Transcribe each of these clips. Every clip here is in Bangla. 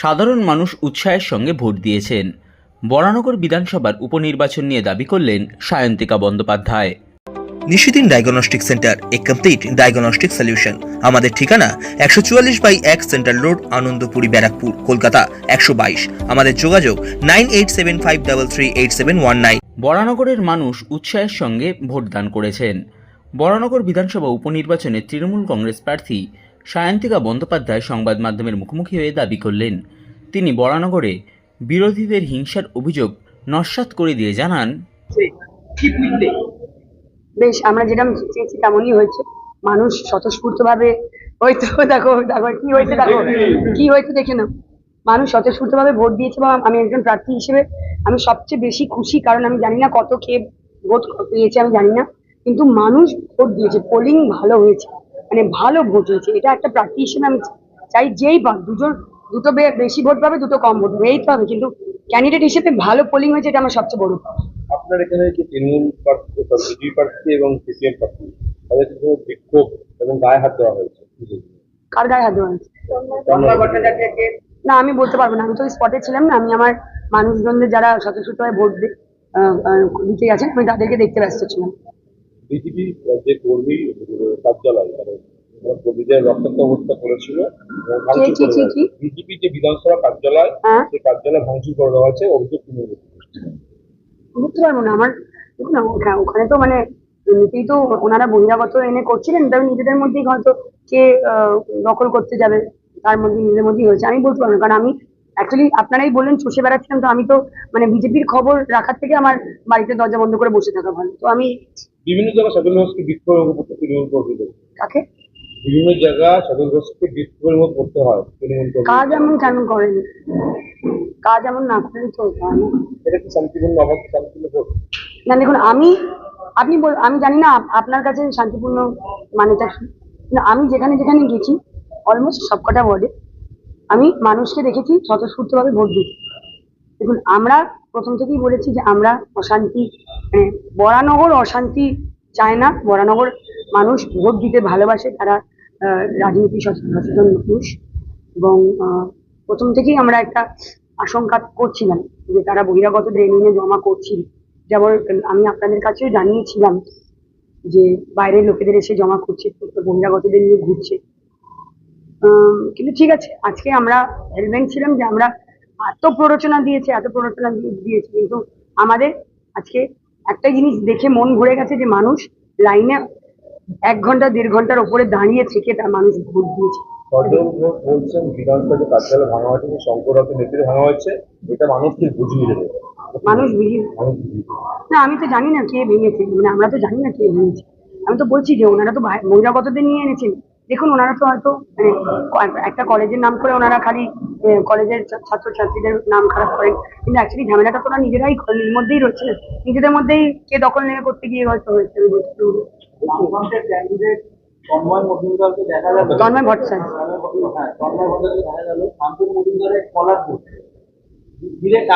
সাধারণ মানুষ উৎসাহের সঙ্গে ভোট দিয়েছেন। বরানগর বিধানসভার উপনির্বাচন নিয়ে দাবি করলেন সায়ন্তিকা বন্দ্যোপাধ্যায়। নিশিদিন ডায়াগনস্টিক সেন্টার এ কমপ্লিট ডায়াগনস্টিক সলিউশন। আমাদের ঠিকানা একশো চুয়াল্লিশ বাই এক সেন্ট্রাল রোড আনন্দপুরি ব্যারাকপুর কলকাতা একশো বাইশ। আমাদের যোগাযোগ nine eight seven five double three eight seven one nine. বরানগরের মানুষ উৎসাহের সঙ্গে ভোটদান করেছেন। বরানগর বিধানসভা উপনির্বাচনে তৃণমূল কংগ্রেস প্রার্থী সায়ন্তিকা বন্দ্যোপাধ্যায় সংবাদ মাধ্যমের মুখোমুখি হয়ে দাবি করলেন, তিনি বরানগরে বিরোধীদের হিংসার অভিযোগ নস্যাৎ করে দিয়ে জানান। বেশ, আমরা যেরকম চেয়েছি তেমনই হয়েছে। মানুষ স্বতঃস্ফূর্তভাবে ওই তো দেখো দেখো, কি হয়েছে দেখো, কি হয়েছে দেখে নাও। মানুষ স্বতঃস্ফূর্তভাবে ভোট দিয়েছে বা আমি একজন প্রার্থী হিসেবে। আমি সবচেয়ে বেশি খুশি, কারণ আমি জানি না কত কে ভোট পেয়েছে, আমি জানি না। কিন্তু মানুষ ভোট দিয়েছে পোলিং ভালো হয়েছে। মানে ভালো ভোট হয়েছে। এটা একটা প্রার্থী হিসেবে আমি চাই যেই পাক দুজন দুটো বেশি ভোট পাবে দুটো কম ভোট পাবে। এই তো হবে কিন্তু ক্যান্ডিডেট হিসেবে ভালো পোলিং হয়েছে এটা আমার সবচেয়ে বড় আপনার এখানে যে তৃণমূল প্রার্থী বিজেপি প্রার্থী এবং সিপিএম প্রার্থী তাদের বিক্ষোভ এবং গায়ে হাত দেওয়া হয়েছে। কার গায়ে হাত দেওয়া হয়েছে? না আমি বলতে পারব না। আমি তো স্পটে ছিলাম না আমি আমার মানুষজনদের যারা স্বতঃস্ফূর্তভাবে ভোট দি- আহ, আহ, দিতে গেছেন আমি তাদেরকে দেখতে ব্যস্ত ছিলাম। বিজেপি যে কর্মী কার্যালয় মানে কর্মীদের রক্তাক্ত অবস্থা করেছিল। বিজেপি যে বিধানসভা কার্যালয় হ্যাঁ। সেই কার্যালয় ভাঙচুর করে দেওয়া হয়েছে অভিযোগ তৃণমূল বুঝতে পারব না আমার ওখানে তো মানে এমনিতেই তো ওনারা বহিরাগত এনে করছিলেন তবে নিজেদের মধ্যেই হয়তো কে দখল করতে যাবে তার মধ্যে নিজেদের মধ্যেই হয়েছে আমি বলতে পারব না কারণ আমি অ্যাকচুয়ালি আপনারাই বললেন চষে বেড়াচ্ছিলাম তো আমি তো মানে বিজেপির খবর রাখার থেকে আমার বাড়িতে দরজা বন্ধ করে বসে থাকা ভালো। তো আমি বিভিন্ন জায়গায় স্বাধীন ঘোষকে বিক্ষোভের পড়তে তৃণমূল কর্মীদের কাকে? বিভিন্ন জায়গা স্বাধীন ঘোষকে বিক্ষোভের মুখ করতে হয় তৃণমূল কাজ এমন কেন করেন। কাজ এমন না করলে তো হয় না। এটা কি শান্তিপূর্ণ অবাধ শান্তিপূর্ণ না দেখুন আমি আপনি আমি জানি না আপনার কাছে শান্তিপূর্ণ মানেটা কি? আমি যেখানে যেখানে গেছি অলমোস্ট সবকটা ওয়ার্ডে আমি মানুষকে দেখেছি স্বতঃস্ফূর্তভাবে ভোট দিতে। দেখুন, আমরা প্রথম থেকেই বলেছি যে আমরা অশান্তি মানে বরানগর অশান্তি চায় না। বরানগর মানুষ ভোট দিতে ভালোবাসে, তারা রাজনীতি সচেতন মানুষ। এবং প্রথম থেকেই আমরা একটা আশঙ্কা করছিলাম যে তারা বহিরাগতদের এনে জমা করছিল যেমন আমি আপনাদের কাছেও জানিয়েছিলাম যে বাইরের লোকেদের এসে জমা করছে, বহিরাগতদের নিয়ে ঘুরছে। কিন্তু ঠিক আছে আজকে আমরা হেলমেট ছিলাম যে আমরা এত প্ররোচনা দিয়েছে এত প্ররোচনা দিয়ে- দিয়েছে কিন্তু আমাদের আজকে একটা জিনিস দেখে মন ভরে গেছে যে মানুষ লাইনে এক ঘণ্টা দেড় ঘণ্টার ওপরে দাঁড়িয়ে থেকে তার মানুষ ভোট দিয়েছে। বলছেন বিধানসভা কার্যালয় ভাঙা হয়েছে যে নেতৃত্বে ভাঙা হয়েছে এটা মানুষকে বুঝিয়ে দেবে? মানুষ বুঝিয়ে। না আমি তো জানি না কে ভেঙেছে মানে আমরা তো জানি না কে ভেঙেছে। আমি তো বলছি যে ওনারা তো বাহি- বহিরাগতদের নিয়ে এনেছেন। দেখুন ওনারা তো হয়তো মানে একটা কলেজের নাম করে ওনারা খালি কলেজের ছাত্রছাত্রীদের নাম খারাপ করেন। কিন্তু অ্যাকচুয়ালি ঝামেলাটা তো ওরা নিজেরাই মধ্যেই রয়েছে। না। নিজেদের মধ্যেই কে দখল নিয়ে করতে গিয়ে হয়তো হয়েছে। তন্ময় ভট্টাচার্য। হ্যাঁ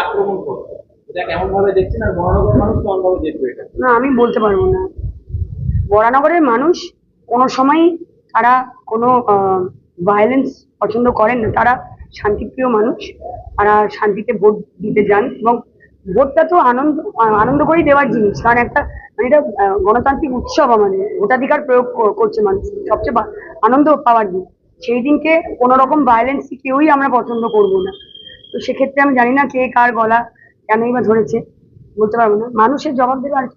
আক্রমণ করছে। এটা কেমন ভাবে দেখছেন? আর মানুষ কেমন ভাবে দেখবে এটা? না আমি বলতে পারব না। বরানগরের মানুষ কোনো সময়ই তারা কোনো ভায়োলেন্স পছন্দ করেন না। তারা শান্তিপ্রিয় মানুষ। তারা শান্তিতে ভোট দিতে যান এবং ভোটটা তো আনন্দ আনন্দ করেই দেওয়ার জিনিস। কারণ একটা মানে এটা গণতান্ত্রিক উৎসব আমাদের ভোটাধিকার প্রয়োগ করছে মানুষ। সবচেয়ে আনন্দ পাওয়ার দিন। সেই দিনকে কোনো রকম ভায়োলেন্স কেউই আমরা পছন্দ করব না। তো সেক্ষেত্রে আমি জানি না কে কার গলা কেনই বা ধরেছে। বলতে পারব না। মানুষের জবাব দেবে আর কি